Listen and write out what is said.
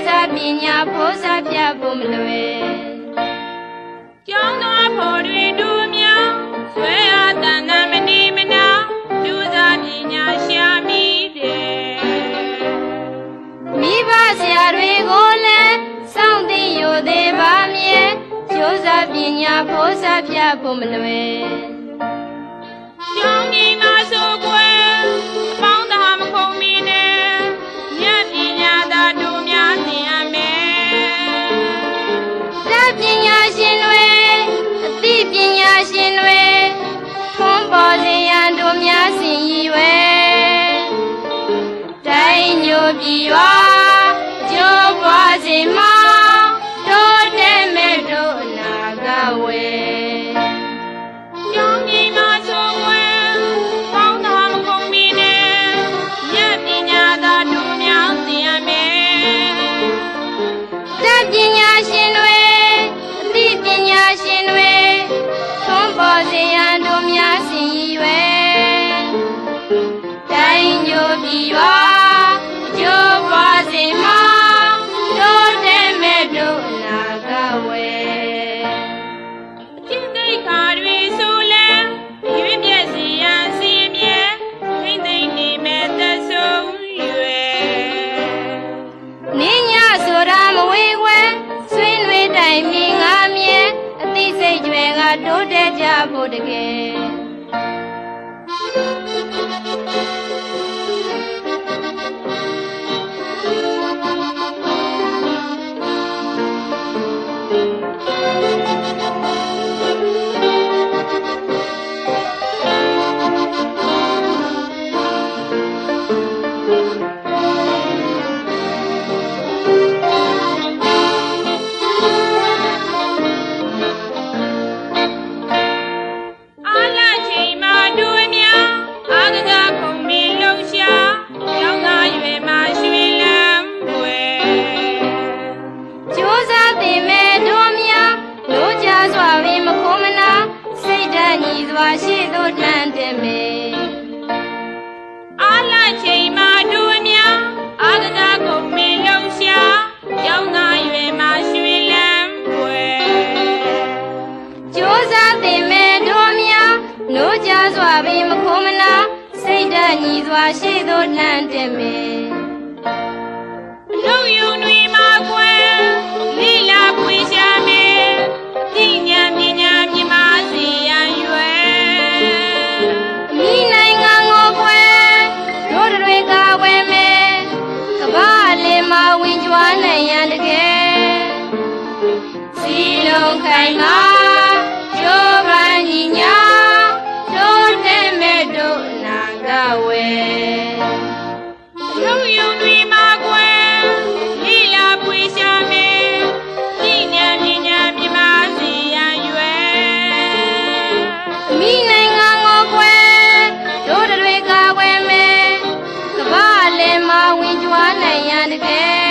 သေးပါမြဲကျိုးစားပညာဖို့စားပြဖို့မလွယ်ကျောင်းသားဖော်တွေတို့များဆွဲအားတန်တန်မနေမနာကျူးစာပညာရှာမိတယ်မိဘဆရာတွေကိုလည်းစောင့်သိရသေးပါမြဲကျိုးစားပညာဖို့စားပြဖို့မလွယ် တို တ်ကြွယ်ကတိုးတက်ကြဖို့တကယ် တ်ဓာတ်ညီစွာရှိသို့တန်တယ်မေအာလချိန်မှာတို့များအာကစားခုံမီလှုပ်ရှားရောင်းသားရွယ်မှာရွှေလန်းွယ်ကြိုးစားသိမဲ့တို့များတို့ကြစွာပင်မခုံမနာစိတ်ဓာတ်ညီစွာရှိသို့တန်တယ်မေ နိုင်ရန်တကယ်စီလုံးခိုင်မာကျိုးပန်းညီညာတို့တဲ့မဲ့တို့အနာကဝဲလူယုံတွေမှာကွယ်လိလာပွေရှာမယ်သိညာပညာမြင်ပါစေရန်ရွယ်မိနိုင်ငံကိုခွဲတို့တွေကဝဲမဲ့ကမ္ဘာလေးမှာဝင်ကြွားနိုင်ရန်တကယ်